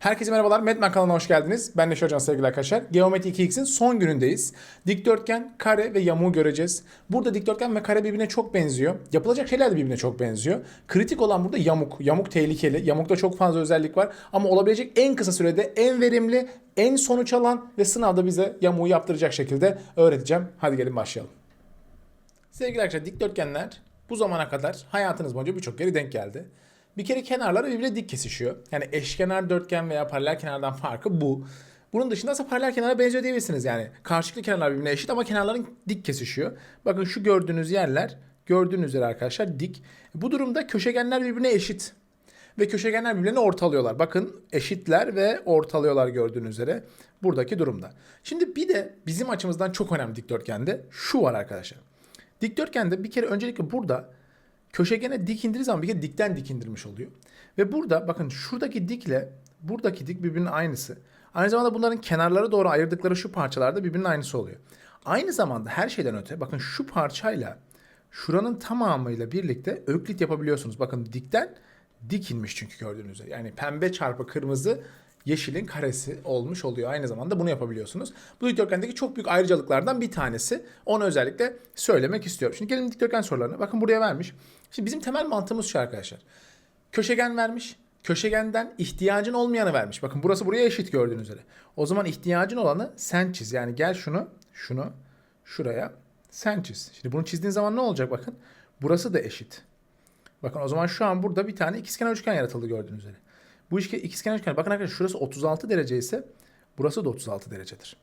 Herkese merhabalar. Medman kanalına hoş geldiniz. Ben Neşe Hocam sevgili arkadaşlar. Geometri 2x'in son günündeyiz. Dikdörtgen, kare ve yamuğu göreceğiz. Burada dikdörtgen ve kare birbirine çok benziyor. Yapılacak şeyler de birbirine çok benziyor. Kritik olan burada yamuk. Yamuk tehlikeli. Yamukta çok fazla özellik var. Ama olabilecek en kısa sürede en verimli, en sonuç alan ve sınavda bize yamuğu yaptıracak şekilde öğreteceğim. Hadi gelin başlayalım. Sevgili arkadaşlar dikdörtgenler bu zamana kadar hayatınız boyunca birçok kere denk geldi. Bir kere kenarları birbirine dik kesişiyor. Yani eşkenar dörtgen veya paralel kenardan farkı bu. Bunun dışında ise paralel kenara benziyor diyebilirsiniz yani. Karşılıklı kenarlar birbirine eşit ama kenarların dik kesişiyor. Bakın şu gördüğünüz yerler gördüğünüz üzere arkadaşlar dik. Bu durumda köşegenler birbirine eşit. Ve köşegenler birbirlerini ortalıyorlar. Bakın eşitler ve ortalıyorlar gördüğünüz üzere buradaki durumda. Şimdi bir de bizim açımızdan çok önemli dikdörtgende şu var arkadaşlar. Dikdörtgende bir kere öncelikle burada köşegene dik indirdiği zaman bir kere dikten dik indirmiş oluyor. Ve burada bakın şuradaki dikle buradaki dik birbirinin aynısı. Aynı zamanda bunların kenarları doğru ayırdıkları şu parçalarda birbirinin aynısı oluyor. Aynı zamanda her şeyden öte bakın şu parçayla şuranın tamamıyla birlikte öklit yapabiliyorsunuz. Bakın dikten dik inmiş çünkü gördüğünüz üzere. Yani pembe çarpı kırmızı yeşilin karesi olmuş oluyor. Aynı zamanda bunu yapabiliyorsunuz. Bu dikdörtgendeki çok büyük ayrıcalıklardan bir tanesi. Onu özellikle söylemek istiyorum. Şimdi gelin dikdörtgen sorularına. Bakın buraya vermiş. Şimdi bizim temel mantığımız şu arkadaşlar. Köşegen vermiş. Köşegenden ihtiyacın olmayanı vermiş. Bakın burası buraya eşit gördüğünüz üzere. O zaman ihtiyacın olanı sen çiz. Yani gel şunu, şunu, şuraya sen çiz. Şimdi bunu çizdiğin zaman ne olacak bakın. Burası da eşit. Bakın o zaman şu an burada bir tane ikizkenar üçgen yaratıldı gördüğünüz üzere. Bu işke, ikizkenar üçgen bakın arkadaşlar şurası 36 derece ise burası da 36 derecedir.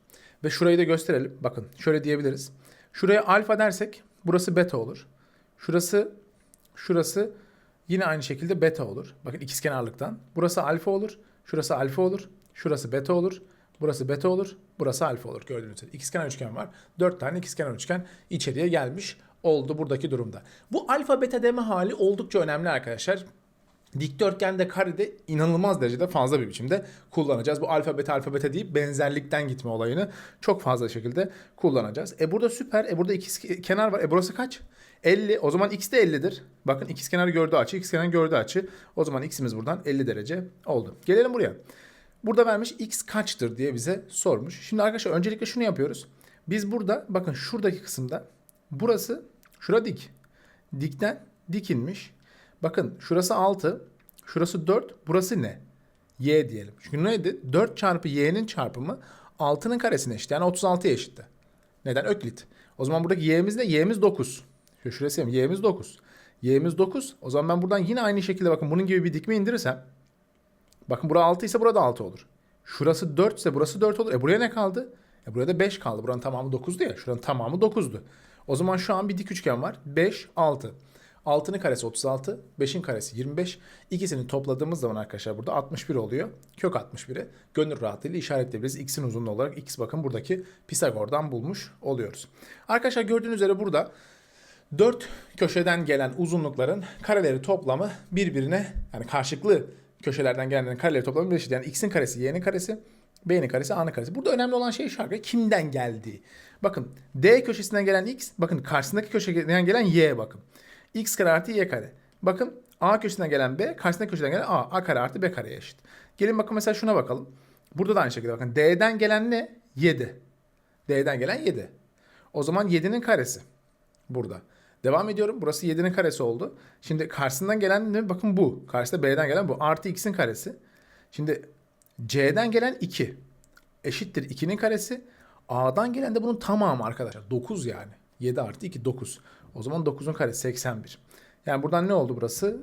Ve şurayı da gösterelim. Bakın şöyle diyebiliriz. Şuraya alfa dersek burası beta olur. Şurası şurası yine aynı şekilde beta olur. Bakın ikizkenarlıktan. Burası alfa olur. Şurası alfa olur. Şurası beta olur. Burası beta olur. Burası alfa olur gördüğünüz gibi. İkizkenar üçgen var. 4 tane ikizkenar üçgen içeriye gelmiş oldu buradaki durumda. Bu alfa beta deme hali oldukça önemli arkadaşlar. Dikdörtgende karede inanılmaz derecede fazla bir biçimde kullanacağız. Bu alfa beta alfa beta deyip benzerlikten gitme olayını çok fazla şekilde kullanacağız. E burada süper. E burada ikiz kenar var. E burası kaç? 50. O zaman x de 50'dir. Bakın ikiz kenar gördüğü açı, ikiz kenar gördüğü açı. O zaman x'imiz buradan 50 derece oldu. Gelelim buraya. Burada vermiş x kaçtır diye bize sormuş. Şimdi arkadaşlar öncelikle şunu yapıyoruz. Biz burada bakın şuradaki kısımda burası şura dik. Dikten dikinmiş. Bakın şurası 6, şurası 4, burası ne? Y diyelim. Çünkü neydi? 4 çarpı y'nin çarpımı 6'nın karesine eşit. Yani 36'ya eşitti. Neden? Öklit. O zaman buradaki y'miz ne? Y'miz 9. Şu şurası. Y'miz 9. Y'miz 9. O zaman ben buradan yine aynı şekilde bakın bunun gibi bir dikme indirirsem. Bakın bura 6 ise burada 6 olur. Şurası 4 ise burası 4 olur. E buraya ne kaldı? E buraya da 5 kaldı. Buranın tamamı 9'du ya. Şuranın tamamı 9'du. O zaman şu an bir dik üçgen var. 5, 6. 6'nın karesi 36, 5'in karesi 25. İkisini topladığımız zaman arkadaşlar burada 61 oluyor. Kök 61'i gönül rahatlığıyla işaretleyebiliriz. X'in uzunluğu olarak X bakın buradaki Pisagor'dan bulmuş oluyoruz. Arkadaşlar gördüğünüz üzere burada 4 köşeden gelen uzunlukların kareleri toplamı birbirine yani karşılıklı köşelerden gelenlerin kareleri toplamı eşit. Yani x'in karesi y'nin karesi, b'nin karesi a'nın karesi. Burada önemli olan şey şu arkadaşlar kimden geldiği. Bakın D köşesinden gelen x, bakın karşısındaki köşeden gelen y bakın. X kare artı y kare. Bakın A köşesinden gelen B, karşısındaki köşeden gelen A. A kare artı B kareye eşit. Gelin bakın mesela şuna bakalım. Burada da aynı şekilde bakın. D'den gelen ne? 7. D'den gelen 7. O zaman 7'nin karesi. Burada. Devam ediyorum. Burası 7'nin karesi oldu. Şimdi karşısından gelen ne? Bakın bu. Karşısında B'den gelen bu. Artı x'in karesi. Şimdi C'den gelen 2. Eşittir 2'nin karesi. A'dan gelen de bunun tamamı arkadaşlar. 9 yani. 7 artı 2 9. O zaman 9'un karesi 81. Yani buradan ne oldu burası?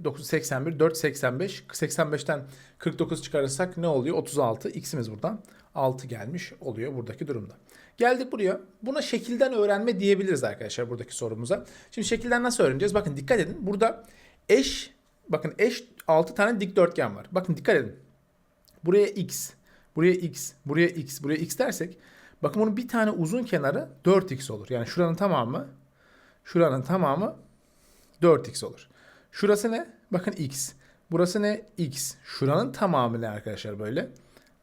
Ee, 9 81 4 85. 85'ten 49 çıkarırsak ne oluyor? 36. X'imiz buradan 6 gelmiş oluyor buradaki durumda. Geldik buraya. Buna şekilden öğrenme diyebiliriz arkadaşlar buradaki sorumuza. Şimdi şekilden nasıl öğreneceğiz? Bakın dikkat edin. Burada eş bakın eş 6 tane dikdörtgen var. Bakın dikkat edin. Buraya x, buraya x, buraya x, buraya x dersek bakın bunun bir tane uzun kenarı 4x olur. Yani şuranın tamamı şuranın tamamı 4x olur. Şurası ne? Bakın x. Burası ne? x. Şuranın tamamı ne arkadaşlar böyle?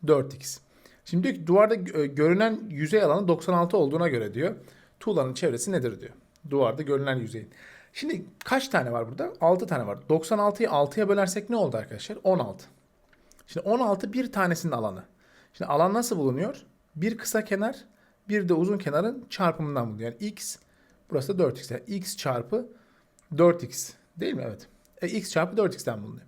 4x. Şimdi diyor ki duvarda görünen yüzey alanı 96 olduğuna göre diyor. Tuğlanın çevresi nedir diyor. Duvarda görünen yüzeyin. Şimdi kaç tane var burada? 6 tane var. 96'yı 6'ya bölersek ne oldu arkadaşlar? 16. Şimdi 16 bir tanesinin alanı. Şimdi alan nasıl bulunuyor? Bir kısa kenar bir de uzun kenarın çarpımından bulunuyor. Yani x burası da 4x. Yani x çarpı 4x değil mi? Evet. E, x çarpı 4x'ten bulunuyor.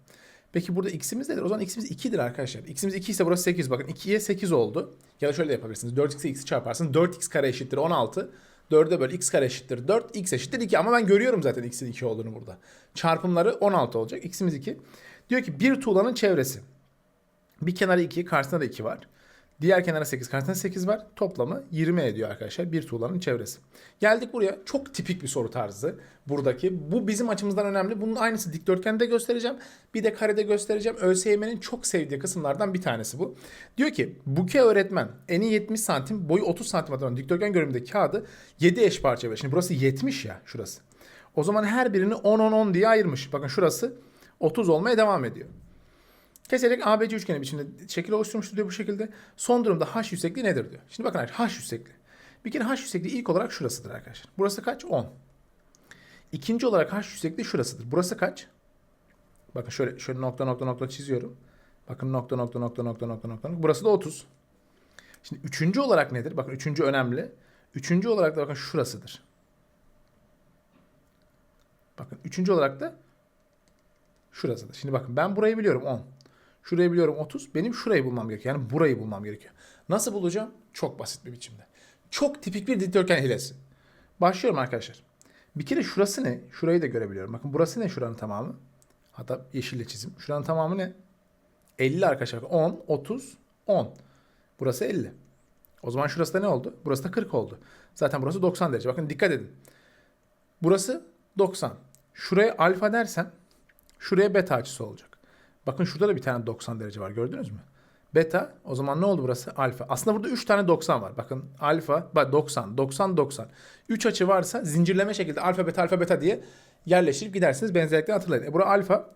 Peki burada x'imiz nedir? O zaman x'imiz 2'dir arkadaşlar. x'imiz 2 ise burası 8. Bakın 2'ye 8 oldu. Ya da şöyle de yapabilirsiniz. 4x'e x'i çarparsınız. 4x kare eşittir 16. 4'e böl x kare eşittir 4. x eşittir 2. Ama ben görüyorum zaten x'in 2 olduğunu burada. Çarpımları 16 olacak. x'imiz 2. Diyor ki bir tuğlanın çevresi. Bir kenarı 2, karşısında da 2 var. Diğer kenara 8, karşısında 8 var. Toplamı 20 ediyor arkadaşlar bir tuğlanın çevresi. Geldik buraya. Çok tipik bir soru tarzı buradaki. Bu bizim açımızdan önemli. Bunun aynısı dikdörtgende göstereceğim. Bir de karede göstereceğim. ÖSYM'nin çok sevdiği kısımlardan bir tanesi bu. Diyor ki Buke öğretmen eni 70 santim, boyu 30 santim olan dikdörtgen görünümünde kağıdı 7 eş parça veriyor. Şimdi burası 70 ya şurası. O zaman her birini 10-10-10 diye ayırmış. Bakın şurası 30 olmaya devam ediyor. Keserek ABC üçgeni biçiminde şekil oluşturmuştur diyor bu şekilde. Son durumda H yüksekliği nedir diyor. Şimdi bakın arkadaşlar H yüksekliği. Bir kere H yüksekliği ilk olarak şurasıdır arkadaşlar. Burası kaç? 10. İkinci olarak H yüksekliği şurasıdır. Burası kaç? Bakın şöyle şöyle nokta nokta nokta çiziyorum. Bakın nokta nokta nokta nokta nokta nokta. Burası da 30. Şimdi üçüncü olarak nedir? Bakın üçüncü önemli. Üçüncü olarak da bakın şurasıdır. Bakın üçüncü olarak da şurasıdır. Şimdi bakın ben burayı biliyorum 10. Şurayı biliyorum 30. Benim şurayı bulmam gerekiyor. Yani burayı bulmam gerekiyor. Nasıl bulacağım? Çok basit bir biçimde. Çok tipik bir dikdörtgen hilesi. Başlıyorum arkadaşlar. Bir kere şurası ne? Şurayı da görebiliyorum. Bakın burası ne şuranın tamamı? Hatta yeşille çizim. Şuranın tamamı ne? 50 arkadaşlar. 10, 30, 10. Burası 50. O zaman şurası da ne oldu? Burası da 40 oldu. Zaten burası 90 derece. Bakın dikkat edin. Burası 90. Şuraya alfa dersem şuraya beta açısı olacak. Bakın şurada da bir tane 90 derece var gördünüz mü? Beta o zaman ne oldu burası? Alfa. Aslında burada 3 tane 90 var. Bakın alfa, bak 90, 90, 90. 3 açı varsa zincirleme şekilde alfa beta alfa beta diye yerleştirip gidersiniz. Benzerlikleri hatırlayın. E burası alfa.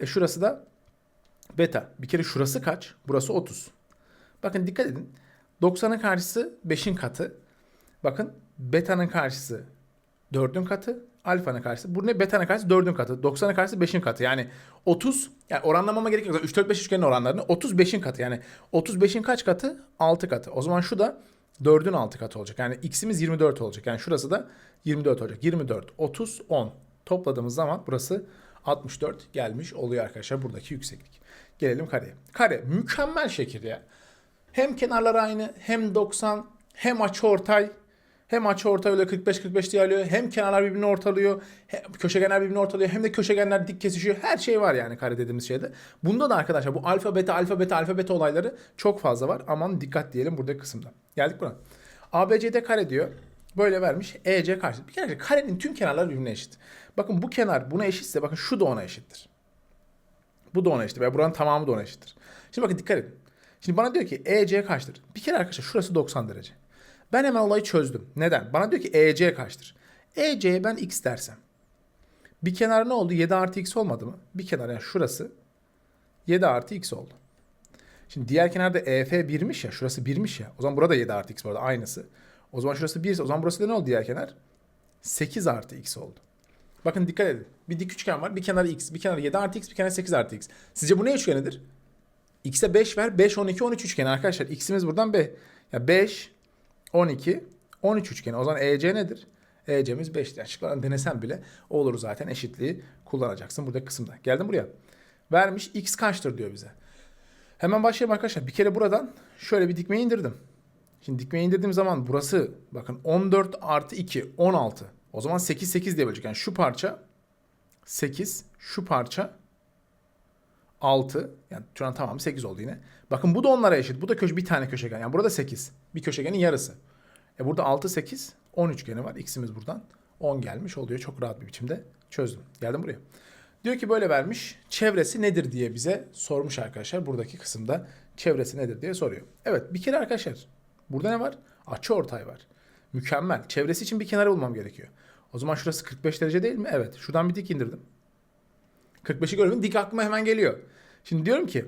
E şurası da beta. Bir kere şurası kaç? Burası 30. Bakın dikkat edin. 90'ın karşısı 5'in katı. Bakın beta'nın karşısı 4'ün katı. Alfa'nın karşısı. Bu ne? Beta'nın karşısı 4'ün katı. 90'ın karşısı 5'in katı. Yani 30 yani oranlamama gerek yok. 3 4 5 üçgenin oranlarını 35'in katı. Yani 35'in kaç katı? 6 katı. O zaman şu da 4'ün 6 katı olacak. Yani x'imiz 24 olacak. Yani şurası da 24 olacak. 24, 30, 10. Topladığımız zaman burası 64 gelmiş oluyor arkadaşlar buradaki yükseklik. Gelelim kareye. Kare mükemmel şekil ya. Hem kenarlar aynı hem 90 hem açıortay hem açı ortay öyle 45-45 diye alıyor. Hem kenarlar birbirini ortalıyor. Hem köşegenler birbirini ortalıyor. Hem de köşegenler dik kesişiyor. Her şey var yani kare dediğimiz şeyde. Bunda da arkadaşlar bu alfa beta alfa beta alfa beta olayları çok fazla var. Aman dikkat diyelim buradaki kısımda. Geldik buna. ABCD kare diyor. Böyle vermiş. EC karşı. Bir kere karenin tüm kenarları birbirine eşit. Bakın bu kenar buna eşitse bakın şu da ona eşittir. Bu da ona eşittir. Veya buranın tamamı da ona eşittir. Şimdi bakın dikkat edin. Şimdi bana diyor ki EC kaçtır? Bir kere arkadaşlar şurası 90 derece. Ben hemen olayı çözdüm. Neden? Bana diyor ki EC kaçtır? EC'ye ben x dersem. Bir kenar ne oldu? 7 artı x olmadı mı? Bir kenar yani şurası 7 artı x oldu. Şimdi diğer kenarda EF 1'miş ya. Şurası 1'miş ya. O zaman burada 7 artı x burada aynısı. O zaman şurası 1 o zaman burası da ne oldu diğer kenar? 8 artı x oldu. Bakın dikkat edin. Bir dik üçgen var. Bir kenarı x, bir kenarı 7 artı x, bir kenarı 8 artı x. Sizce bu ne üçgenidir? X'e 5 ver. 5, 12, 13 üçgeni arkadaşlar. X'imiz buradan B. Ya 5, 12, 13 üçgeni. O zaman EC nedir? EC'miz 5. Açıklarını denesen bile olur zaten eşitliği kullanacaksın burada kısımda. Geldim buraya. Vermiş x kaçtır diyor bize. Hemen başlayalım arkadaşlar. Bir kere buradan şöyle bir dikmeyi indirdim. Şimdi dikmeyi indirdiğim zaman burası bakın 14 artı 2 16. O zaman 8 8 diye bölecek. Yani şu parça 8 şu parça 6 yani şu an tamam 8 oldu yine. Bakın bu da onlara eşit. Bu da köşe bir tane köşegen. Yani burada 8. Bir köşegenin yarısı. E burada 6 8 10 üçgeni var. X'imiz buradan 10 gelmiş oluyor. Çok rahat bir biçimde çözdüm. Geldim buraya. Diyor ki böyle vermiş. Çevresi nedir diye bize sormuş arkadaşlar. Buradaki kısımda çevresi nedir diye soruyor. Evet bir kere arkadaşlar burada ne var? Açı ortay var. Mükemmel. Çevresi için bir kenarı bulmam gerekiyor. O zaman şurası 45 derece değil mi? Evet. Şuradan bir dik indirdim. 45'i gördüm. Dik aklıma hemen geliyor. Şimdi diyorum ki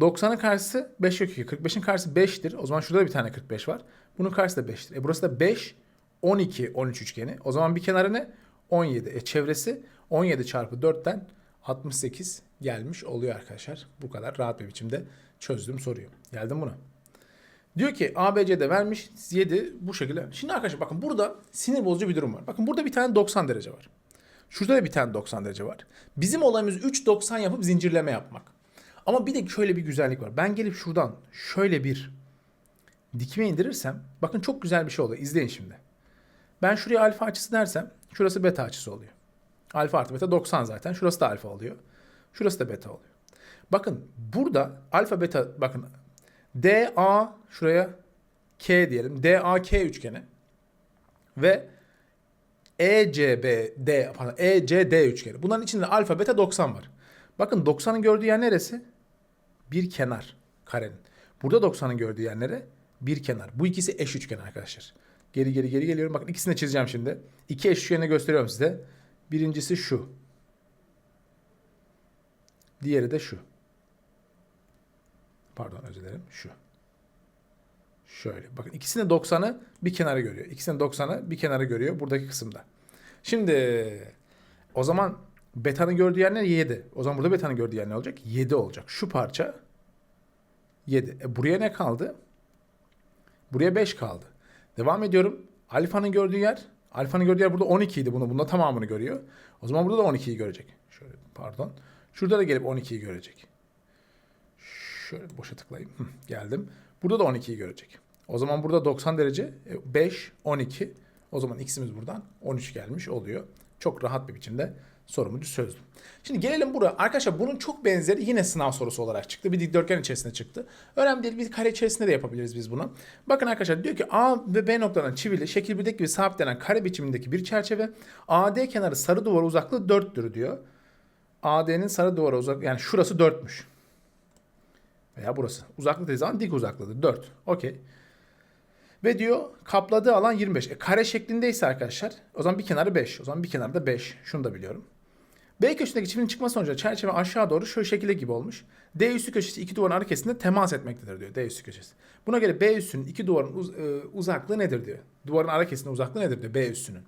90'ın karşısı 5 yok 2. 45'in karşısı 5'tir. O zaman şurada bir tane 45 var. Bunun karşısı da 5'tir. E burası da 5, 12, 13 üçgeni. O zaman bir kenarı ne? 17. E çevresi 17 çarpı 4'ten 68 gelmiş oluyor arkadaşlar. Bu kadar rahat bir biçimde çözdüm soruyu. Geldim buna. Diyor ki ABC'de vermiş 7 bu şekilde. Şimdi arkadaşlar bakın burada sinir bozucu bir durum var. Bakın burada bir tane 90 derece var. Şurada da bir tane 90 derece var. Bizim olayımız 3.90 yapıp zincirleme yapmak. Ama bir de şöyle bir güzellik var. Ben gelip şuradan şöyle bir dikme indirirsem bakın çok güzel bir şey oluyor. İzleyin şimdi. Ben şuraya alfa açısı dersem şurası beta açısı oluyor. Alfa artı beta 90 zaten. Şurası da alfa oluyor. Şurası da beta oluyor. Bakın burada alfa beta bakın DA şuraya K diyelim. DAK üçgeni ve ECBD pardon ECD üçgeni. Bunların içinde alfa beta 90 var. Bakın 90'ın gördüğü yer neresi? Bir kenar karenin. Burada 90'ın gördüğü yer nere? Bir kenar. Bu ikisi eş üçgen arkadaşlar. Geri geri geri geliyorum. Bakın ikisini de çizeceğim şimdi. İki eş üçgeni gösteriyorum size. Birincisi şu. Diğeri de şu. Pardon özür dilerim. Şu. Şöyle. Bakın ikisinin 90'ı bir kenara görüyor. İkisinin 90'ı bir kenara görüyor buradaki kısımda. Şimdi o zaman beta'nın gördüğü yer ne? 7. O zaman burada beta'nın gördüğü yer ne olacak? 7 olacak. Şu parça 7. E buraya ne kaldı? Buraya 5 kaldı. Devam ediyorum. Alfa'nın gördüğü yer Alfa'nın gördüğü yer burada 12 idi. Bunu bunda tamamını görüyor. O zaman burada da 12'yi görecek. Şöyle pardon. Şurada da gelip 12'yi görecek. Şöyle boşa tıklayayım. Geldim. Burada da 12'yi görecek. O zaman burada 90 derece e, 5, 12. O zaman x'imiz buradan 13 gelmiş oluyor. Çok rahat bir biçimde sorumu çözdüm. Şimdi gelelim buraya. Arkadaşlar bunun çok benzeri yine sınav sorusu olarak çıktı. Bir dikdörtgen içerisinde çıktı. Önemli değil. Bir kare içerisinde de yapabiliriz biz bunu. Bakın arkadaşlar diyor ki A ve B noktalarının çivili şekil 1'deki gibi sabitlenen kare biçimindeki bir çerçeve AD kenarı sarı duvar uzaklığı 4'tür diyor. AD'nin sarı duvara uzak yani şurası 4'müş. Veya burası. Uzaklık dediği zaman dik uzaklığıdır. 4. Okey. Ve diyor kapladığı alan 25. E, kare şeklindeyse arkadaşlar o zaman bir kenarı 5. O zaman bir kenarı da 5. Şunu da biliyorum. B köşesindeki çiftinin çıkma sonucu çerçeve aşağı doğru şöyle şekilde gibi olmuş. D üstü köşesi iki duvarın ara kesinde temas etmektedir diyor D üstü köşesi. Buna göre B üstünün iki duvarın uz- e, uzaklığı nedir diyor. Duvarın ara kesinde uzaklığı nedir diyor B üstünün.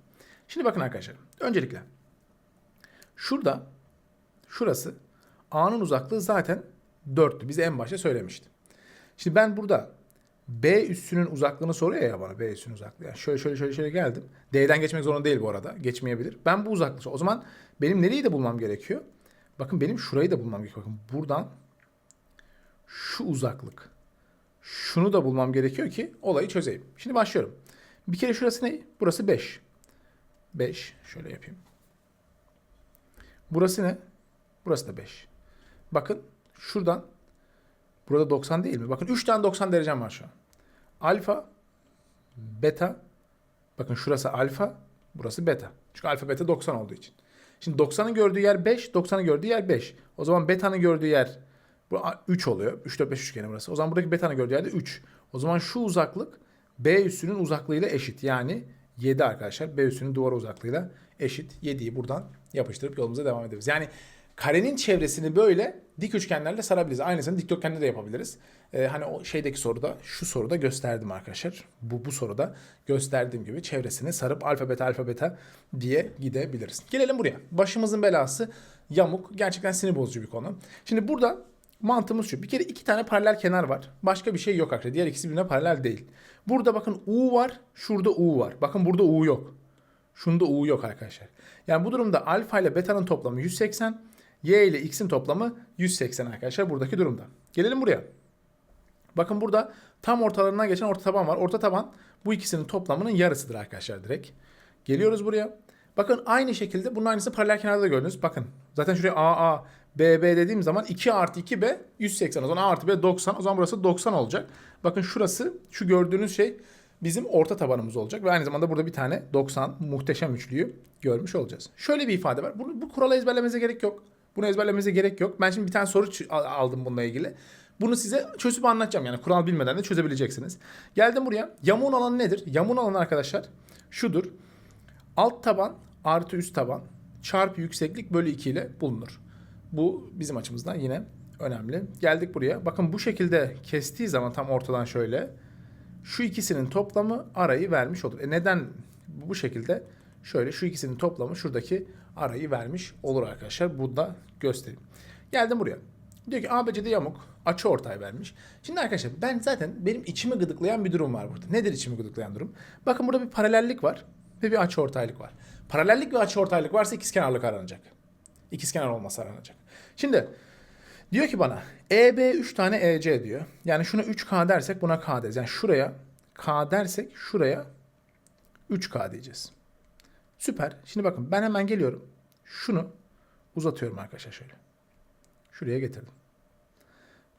Şimdi bakın arkadaşlar. Öncelikle şurada şurası A'nın uzaklığı zaten 4'tü. Bize en başta söylemişti. Şimdi ben burada B üssünün uzaklığını soruyor ya bana B üssünün uzaklığı. Yani şöyle şöyle şöyle şöyle geldim. D'den geçmek zorunda değil bu arada. Geçmeyebilir. Ben bu uzaklığı o zaman benim nereyi de bulmam gerekiyor? Bakın benim şurayı da bulmam gerekiyor. Bakın buradan şu uzaklık. Şunu da bulmam gerekiyor ki olayı çözeyim. Şimdi başlıyorum. Bir kere şurası ne? Burası 5. 5. Şöyle yapayım. Burası ne? Burası da 5. Bakın şuradan burada 90 değil mi? Bakın 3 tane 90 derecem var şu an. Alfa, beta. Bakın şurası alfa, burası beta. Çünkü alfa beta 90 olduğu için. Şimdi 90'ın gördüğü yer 5, 90'ın gördüğü yer 5. O zaman beta'nın gördüğü yer bu 3 oluyor. 3 4 5 üçgeni burası. O zaman buradaki beta'nın gördüğü yer de 3. O zaman şu uzaklık B üssünün uzaklığıyla eşit. Yani 7 arkadaşlar. B üssünün duvar uzaklığıyla eşit. 7'yi buradan yapıştırıp yolumuza devam ederiz. Yani karenin çevresini böyle dik üçgenlerle sarabiliriz. Aynısını dikdörtgenle de yapabiliriz. Ee, hani o şeydeki soruda, şu soruda gösterdim arkadaşlar. Bu, bu soruda gösterdiğim gibi çevresini sarıp alfa beta alfa beta diye gidebiliriz. Gelelim buraya. Başımızın belası yamuk. Gerçekten sinir bozucu bir konu. Şimdi burada mantığımız şu. Bir kere iki tane paralel kenar var. Başka bir şey yok arkadaşlar. Diğer ikisi birbirine paralel değil. Burada bakın U var. Şurada U var. Bakın burada U yok. Şunda U yok arkadaşlar. Yani bu durumda alfa ile beta'nın toplamı 180. Y ile x'in toplamı 180 arkadaşlar buradaki durumda. Gelelim buraya. Bakın burada tam ortalarından geçen orta taban var. Orta taban bu ikisinin toplamının yarısıdır arkadaşlar direkt. Geliyoruz buraya. Bakın aynı şekilde bunun aynısı paralel kenarda da gördünüz. Bakın zaten şuraya AA, BB dediğim zaman 2 artı 2B 180. O zaman A artı B 90. O zaman burası 90 olacak. Bakın şurası şu gördüğünüz şey bizim orta tabanımız olacak. Ve aynı zamanda burada bir tane 90 muhteşem üçlüyü görmüş olacağız. Şöyle bir ifade var. Bunu, bu kuralı ezberlemenize gerek yok. Bunu ezberlemenize gerek yok. Ben şimdi bir tane soru aldım bununla ilgili. Bunu size çözüp anlatacağım. Yani kural bilmeden de çözebileceksiniz. Geldim buraya. Yamuğun alanı nedir? Yamuğun alanı arkadaşlar şudur. Alt taban artı üst taban çarpı yükseklik bölü 2 ile bulunur. Bu bizim açımızdan yine önemli. Geldik buraya. Bakın bu şekilde kestiği zaman tam ortadan şöyle şu ikisinin toplamı arayı vermiş olur. E neden bu şekilde? Şöyle şu ikisinin toplamı şuradaki arayı vermiş olur arkadaşlar. Bu da göstereyim. Geldim buraya. Diyor ki ABC'de yamuk açı ortay vermiş. Şimdi arkadaşlar ben zaten benim içimi gıdıklayan bir durum var burada. Nedir içimi gıdıklayan durum? Bakın burada bir paralellik var ve bir açı ortaylık var. Paralellik ve açı ortaylık varsa ikizkenarlık aranacak. İkizkenar olması aranacak. Şimdi diyor ki bana EB 3 tane EC diyor. Yani şuna 3K dersek buna K deriz. Yani şuraya K dersek şuraya 3K diyeceğiz. Süper. Şimdi bakın ben hemen geliyorum. Şunu uzatıyorum arkadaşlar şöyle. Şuraya getirdim.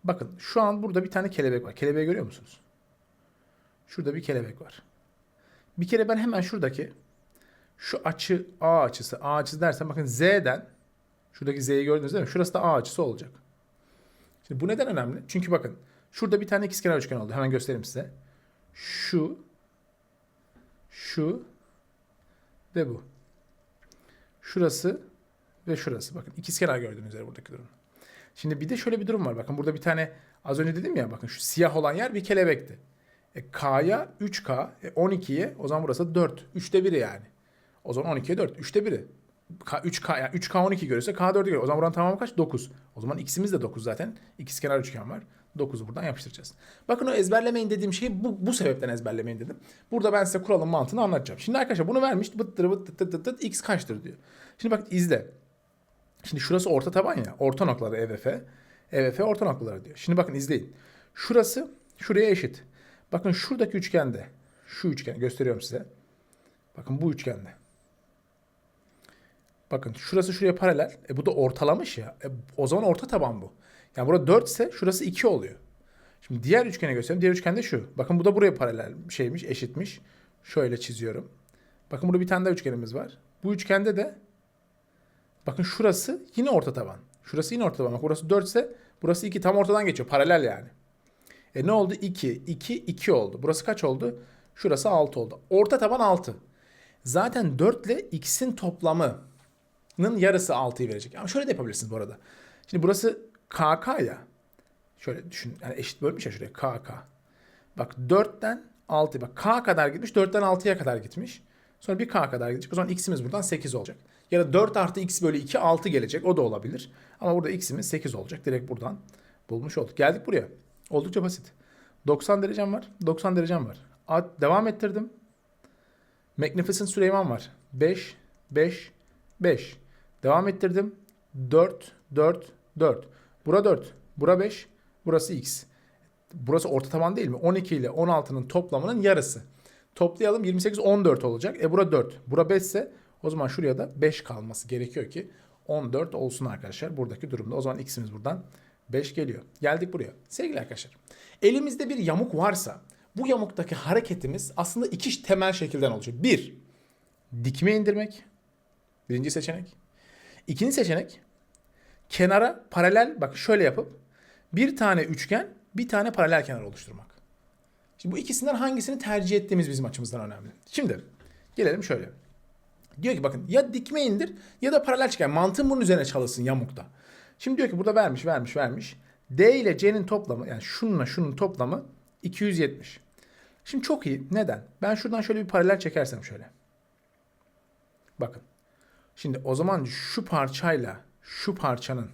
Bakın şu an burada bir tane kelebek var. Kelebeği görüyor musunuz? Şurada bir kelebek var. Bir kere ben hemen şuradaki şu açı A açısı, A açısı dersem bakın Z'den şuradaki Z'yi gördünüz değil mi? Şurası da A açısı olacak. Şimdi bu neden önemli? Çünkü bakın şurada bir tane ikizkenar üçgen oldu. Hemen göstereyim size. Şu şu ve bu. Şurası ve şurası. Bakın ikizkenar gördüğünüz üzere buradaki durum. Şimdi bir de şöyle bir durum var. Bakın burada bir tane az önce dedim ya bakın şu siyah olan yer bir kelebekti. E, K'ya 3K, e, 12'ye o zaman burası 4. 3'te 1'i yani. O zaman 12'ye 4. 3'te 1'i. K, 3K, yani 3K 12 görürse K 4'ü görüyor. O zaman buranın tamamı kaç? 9. O zaman x'imiz de 9 zaten. İkizkenar üçgen var. 9'u buradan yapıştıracağız. Bakın o ezberlemeyin dediğim şeyi bu, bu sebepten ezberlemeyin dedim. Burada ben size kuralın mantığını anlatacağım. Şimdi arkadaşlar bunu vermiş. Bıttır bıttır tıt tıt tıt x kaçtır diyor. Şimdi bak izle. Şimdi şurası orta taban ya. Orta noktaları EVF. EVF orta noktaları diyor. Şimdi bakın izleyin. Şurası şuraya eşit. Bakın şuradaki üçgende. Şu üçgen gösteriyorum size. Bakın bu üçgende. Bakın şurası şuraya paralel. E bu da ortalamış ya. E, o zaman orta taban bu. Yani burada 4 ise şurası 2 oluyor. Şimdi diğer üçgene göstereyim. Diğer üçgen de şu. Bakın bu da buraya paralel şeymiş, eşitmiş. Şöyle çiziyorum. Bakın burada bir tane daha üçgenimiz var. Bu üçgende de bakın şurası yine orta taban. Şurası yine orta taban. Bak burası 4 ise burası 2 tam ortadan geçiyor. Paralel yani. E ne oldu? 2, 2, 2 oldu. Burası kaç oldu? Şurası 6 oldu. Orta taban 6. Zaten 4 ile x'in toplamının yarısı 6'yı verecek. Ama şöyle de yapabilirsiniz bu arada. Şimdi burası KK ya. Şöyle düşün. Yani eşit bölmüş ya şuraya KK. Bak 4'ten 6'ya bak K kadar gitmiş. 4'ten 6'ya kadar gitmiş. Sonra bir K kadar gidecek. O zaman x'imiz buradan 8 olacak. Ya da 4 artı x bölü 2 6 gelecek. O da olabilir. Ama burada x'imiz 8 olacak. Direkt buradan bulmuş olduk. Geldik buraya. Oldukça basit. 90 derecem var. 90 derecem var. At, devam ettirdim. Magnificent Süleyman var. 5, 5, 5. Devam ettirdim. 4, 4, 4. Bura 4. Bura 5. Burası x. Burası orta taban değil mi? 12 ile 16'nın toplamının yarısı. Toplayalım 28 14 olacak. E bura 4. Bura 5 ise o zaman şuraya da 5 kalması gerekiyor ki 14 olsun arkadaşlar. Buradaki durumda. O zaman x'imiz buradan 5 geliyor. Geldik buraya. Sevgili arkadaşlar. Elimizde bir yamuk varsa bu yamuktaki hareketimiz aslında iki temel şekilden oluşuyor. Bir, dikme indirmek. Birinci seçenek. İkinci seçenek kenara paralel bak şöyle yapıp bir tane üçgen bir tane paralel kenar oluşturmak. Şimdi bu ikisinden hangisini tercih ettiğimiz bizim açımızdan önemli. Şimdi gelelim şöyle. Diyor ki bakın ya dikme indir ya da paralel çeken. Mantığın bunun üzerine çalışsın yamukta. Şimdi diyor ki burada vermiş vermiş vermiş. D ile C'nin toplamı yani şununla şunun toplamı 270. Şimdi çok iyi. Neden? Ben şuradan şöyle bir paralel çekersem şöyle. Bakın. Şimdi o zaman şu parçayla şu parçanın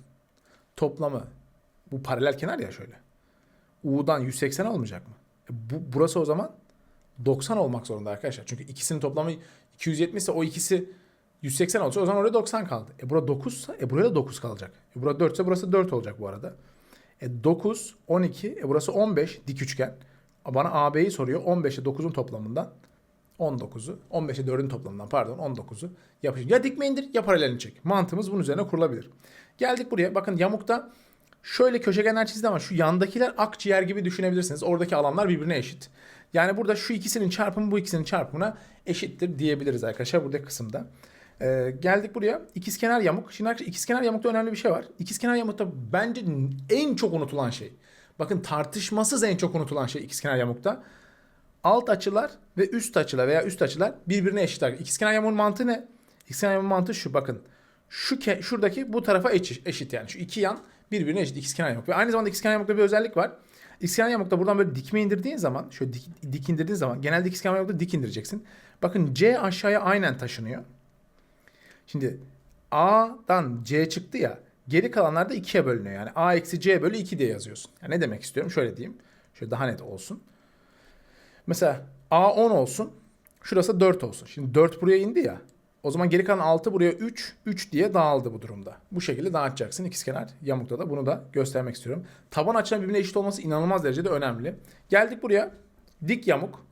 toplamı bu paralel kenar ya şöyle. U'dan 180 olmayacak mı? E bu, burası o zaman 90 olmak zorunda arkadaşlar. Çünkü ikisinin toplamı 270 ise o ikisi 180 olacak. O zaman orada 90 kaldı. E burada 9 ise e buraya da 9 kalacak. E burada 4 ise burası 4 olacak bu arada. E 9, 12, e burası 15 dik üçgen. Bana AB'yi soruyor. 15 ile 9'un toplamından 19'u, 15 ile 4'ün toplamından pardon 19'u yapışır. Ya dikme indir ya paralelini çek. Mantığımız bunun üzerine kurulabilir. Geldik buraya. Bakın yamukta şöyle köşegenler çizdi ama şu yandakiler akciğer gibi düşünebilirsiniz. Oradaki alanlar birbirine eşit. Yani burada şu ikisinin çarpımı bu ikisinin çarpımına eşittir diyebiliriz arkadaşlar burada kısımda. Ee, geldik buraya. İkizkenar yamuk. Şimdi arkadaşlar ikizkenar yamukta önemli bir şey var. İkizkenar yamukta bence en çok unutulan şey. Bakın tartışmasız en çok unutulan şey ikizkenar yamukta. Alt açılar ve üst açılar veya üst açılar birbirine eşit. İkizkenar yamuğun mantığı ne? İkizkenar yamuğun mantığı şu bakın. Şu ke, şuradaki bu tarafa eşit, eşit yani. Şu iki yan birbirine eşit ikizkenar yamuk. Ve aynı zamanda ikizkenar yamukta bir özellik var. İkizkenar yamukta buradan böyle dikme indirdiğin zaman, şöyle dik, dik indirdiğin zaman genelde ikizkenar yamukta dik indireceksin. Bakın C aşağıya aynen taşınıyor. Şimdi A'dan C çıktı ya. Geri kalanlar da 2'ye bölünüyor. Yani A eksi C bölü 2 diye yazıyorsun. Yani ne demek istiyorum? Şöyle diyeyim. Şöyle daha net olsun. Mesela A 10 olsun. Şurası 4 olsun. Şimdi 4 buraya indi ya. O zaman geri kalan 6 buraya 3, 3 diye dağıldı bu durumda. Bu şekilde dağıtacaksın ikizkenar yamukta da bunu da göstermek istiyorum. Taban açıların birbirine eşit olması inanılmaz derecede önemli. Geldik buraya dik yamuk.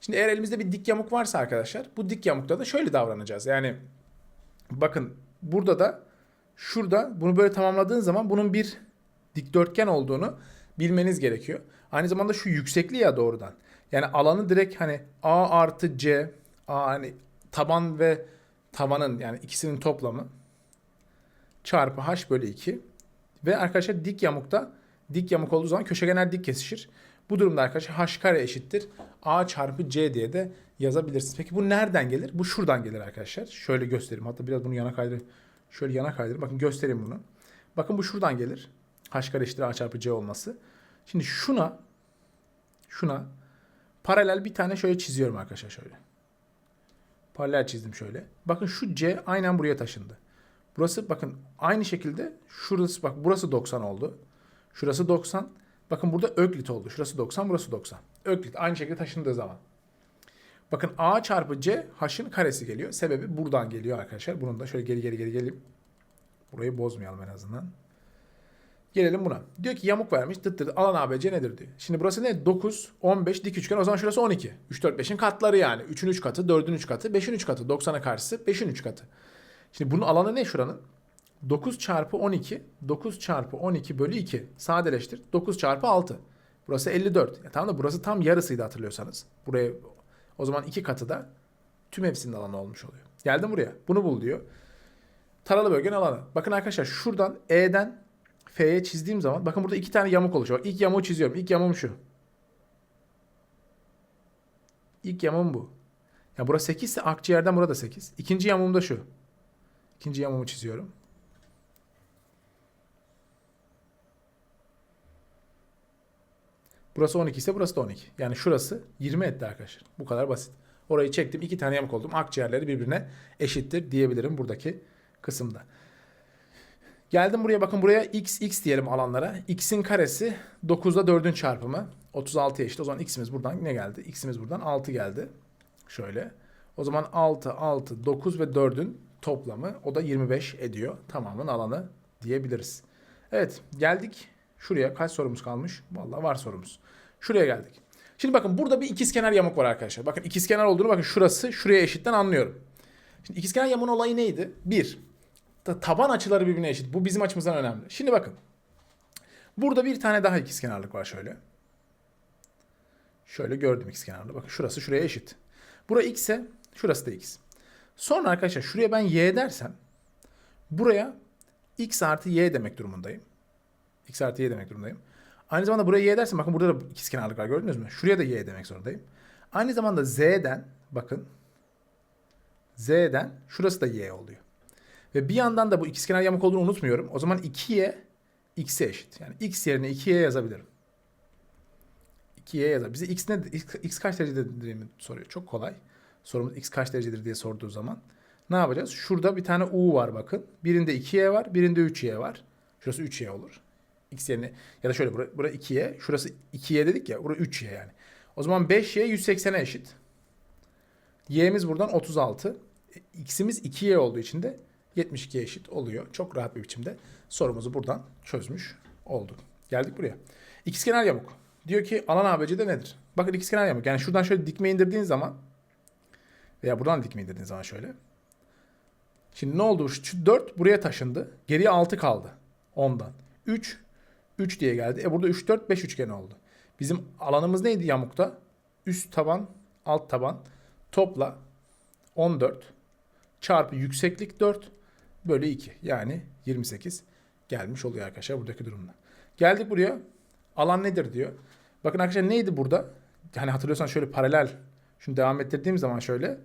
Şimdi eğer elimizde bir dik yamuk varsa arkadaşlar bu dik yamukta da şöyle davranacağız. Yani bakın burada da şurada bunu böyle tamamladığın zaman bunun bir dikdörtgen olduğunu bilmeniz gerekiyor. Aynı zamanda şu yüksekliği ya doğrudan. Yani alanı direkt hani A artı C A hani taban ve tavanın yani ikisinin toplamı çarpı h bölü 2 ve arkadaşlar dik yamukta dik yamuk olduğu zaman köşegenler dik kesişir. Bu durumda arkadaşlar h kare eşittir a çarpı c diye de yazabilirsiniz. Peki bu nereden gelir? Bu şuradan gelir arkadaşlar. Şöyle göstereyim. Hatta biraz bunu yana kaydırayım. Şöyle yana kaydırayım. Bakın göstereyim bunu. Bakın bu şuradan gelir. h kare eşittir a çarpı c olması. Şimdi şuna şuna paralel bir tane şöyle çiziyorum arkadaşlar şöyle. Paralel çizdim şöyle. Bakın şu C aynen buraya taşındı. Burası bakın aynı şekilde şurası bak burası 90 oldu. Şurası 90. Bakın burada öklit oldu. Şurası 90, burası 90. Öklit aynı şekilde taşındığı zaman. Bakın A çarpı C H'ın karesi geliyor. Sebebi buradan geliyor arkadaşlar. Bunun da şöyle geri geri geri geleyim. Burayı bozmayalım en azından. Gelelim buna. Diyor ki yamuk vermiş. Tıt tıt alan ABC nedir diyor. Şimdi burası ne? 9, 15 dik üçgen. O zaman şurası 12. 3, 4, 5'in katları yani. 3'ün 3 katı, 4'ün 3 katı, 5'in 3 katı. 90'a karşısı 5'in 3 katı. Şimdi bunun alanı ne şuranın? 9 çarpı 12. 9 çarpı 12 bölü 2. Sadeleştir. 9 çarpı 6. Burası 54. Ya tamam da burası tam yarısıydı hatırlıyorsanız. Buraya o zaman 2 katı da tüm hepsinin alanı olmuş oluyor. Geldim buraya. Bunu bul diyor. Taralı bölgenin alanı. Bakın arkadaşlar şuradan E'den F'ye çizdiğim zaman bakın burada iki tane yamuk oluşuyor. İlk yamuğu çiziyorum. İlk yamuğum şu. İlk yamuğum bu. Ya burası 8 ise akciğerden burada 8. İkinci yamuğum da şu. İkinci yamuğumu çiziyorum. Burası 12 ise burası da 12. Yani şurası 20 etti arkadaşlar. Bu kadar basit. Orayı çektim. iki tane yamuk oldum. Akciğerleri birbirine eşittir diyebilirim buradaki kısımda. Geldim buraya bakın buraya x x diyelim alanlara. x'in karesi 9'da 4'ün çarpımı. 36 eşit. O zaman x'imiz buradan ne geldi? x'imiz buradan 6 geldi. Şöyle. O zaman 6, 6, 9 ve 4'ün toplamı o da 25 ediyor. Tamamın alanı diyebiliriz. Evet geldik şuraya. Kaç sorumuz kalmış? Vallahi var sorumuz. Şuraya geldik. Şimdi bakın burada bir ikizkenar yamuk var arkadaşlar. Bakın ikizkenar olduğunu bakın şurası şuraya eşitten anlıyorum. Şimdi ikizkenar yamuğun olayı neydi? 1 taban açıları birbirine eşit. Bu bizim açımızdan önemli. Şimdi bakın. Burada bir tane daha ikizkenarlık var şöyle. Şöyle gördüm ikizkenarlığı. Bakın şurası şuraya eşit. Bura x ise şurası da x. Sonra arkadaşlar şuraya ben y dersem buraya x artı y demek durumundayım. x artı y demek durumundayım. Aynı zamanda buraya y dersem bakın burada da ikizkenarlık var gördünüz mü? Şuraya da y demek zorundayım. Aynı zamanda z'den bakın z'den şurası da y oluyor. Ve bir yandan da bu ikizkenar yamuk olduğunu unutmuyorum. O zaman 2y x'e eşit. Yani x yerine 2y yazabilirim. 2y yazar. Bize x ne x, x kaç derecedir mi soruyor. Çok kolay. Sorumuz x kaç derecedir diye sorduğu zaman ne yapacağız? Şurada bir tane u var bakın. Birinde 2y var, birinde 3y var. Şurası 3y olur. x yerine ya da şöyle bura, bura 2y, şurası 2y dedik ya, bura 3y yani. O zaman 5y 180'e eşit. y'miz buradan 36. x'imiz 2y olduğu için de 72 eşit oluyor. Çok rahat bir biçimde sorumuzu buradan çözmüş olduk. Geldik buraya. İkizkenar yamuk. Diyor ki alan ABC'de nedir? Bakın ikizkenar yamuk. Yani şuradan şöyle dikme indirdiğin zaman veya buradan dikme indirdiğin zaman şöyle. Şimdi ne oldu? Şu 4 buraya taşındı. Geriye 6 kaldı. 10'dan. 3 3 diye geldi. E burada 3 4 5 üçgen oldu. Bizim alanımız neydi yamukta? Üst taban, alt taban topla 14 çarpı yükseklik 4 bölü 2 yani 28 gelmiş oluyor arkadaşlar buradaki durumda. Geldik buraya alan nedir diyor. Bakın arkadaşlar neydi burada? Hani hatırlıyorsan şöyle paralel şunu devam ettirdiğim zaman şöyle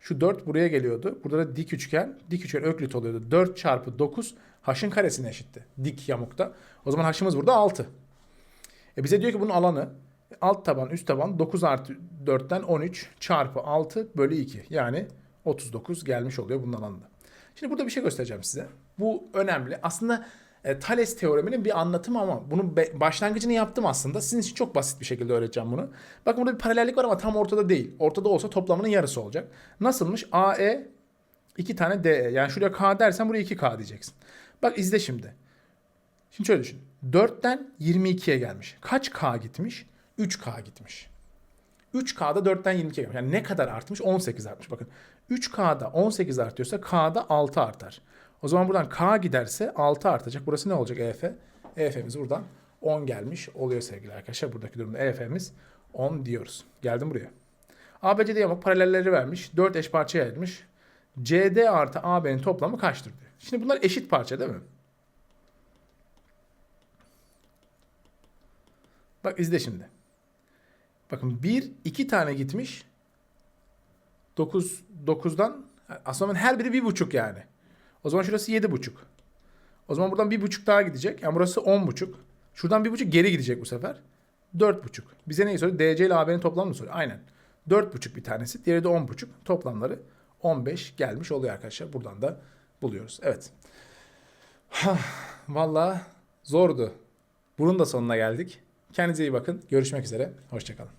şu 4 buraya geliyordu. Burada da dik üçgen. Dik üçgen öklit oluyordu. 4 çarpı 9 h'ın karesine eşitti. Dik yamukta. O zaman h'ımız burada 6. E bize diyor ki bunun alanı alt taban üst taban 9 artı 4'ten 13 çarpı 6 bölü 2. Yani 39 gelmiş oluyor bunun alanında. Şimdi burada bir şey göstereceğim size. Bu önemli. Aslında e, Thales teoreminin bir anlatımı ama bunun başlangıcını yaptım aslında. Sizin için çok basit bir şekilde öğreteceğim bunu. Bakın burada bir paralellik var ama tam ortada değil. Ortada olsa toplamının yarısı olacak. Nasılmış? AE 2 tane DE. Yani şuraya K dersen buraya 2K diyeceksin. Bak izle şimdi. Şimdi şöyle düşün. 4'ten 22'ye gelmiş. Kaç K gitmiş? 3K gitmiş. 3K'da 4'ten 22'ye gelmiş. Yani ne kadar artmış? 18 artmış. Bakın 3K'da 18 artıyorsa K'da 6 artar. O zaman buradan K giderse 6 artacak. Burası ne olacak EF? EF'miz buradan 10 gelmiş oluyor sevgili arkadaşlar. Buradaki durumda EF'miz 10 diyoruz. Geldim buraya. ABCD yamuk paralelleri vermiş. 4 eş parçaya ayırmış. CD artı AB'nin toplamı kaçtır diyor. Şimdi bunlar eşit parça değil mi? Bak izle şimdi. Bakın 1 2 tane gitmiş. 9 9'dan aslında her biri bir buçuk yani. O zaman şurası yedi buçuk. O zaman buradan bir buçuk daha gidecek. Yani burası on buçuk. Şuradan bir buçuk geri gidecek bu sefer. Dört buçuk. Bize neyi soruyor? DC ile AB'nin toplamını soruyor. Aynen. Dört buçuk bir tanesi. Diğeri de on buçuk. Toplamları 15 gelmiş oluyor arkadaşlar. Buradan da buluyoruz. Evet. Vallahi zordu. Bunun da sonuna geldik. Kendinize iyi bakın. Görüşmek üzere. Hoşçakalın.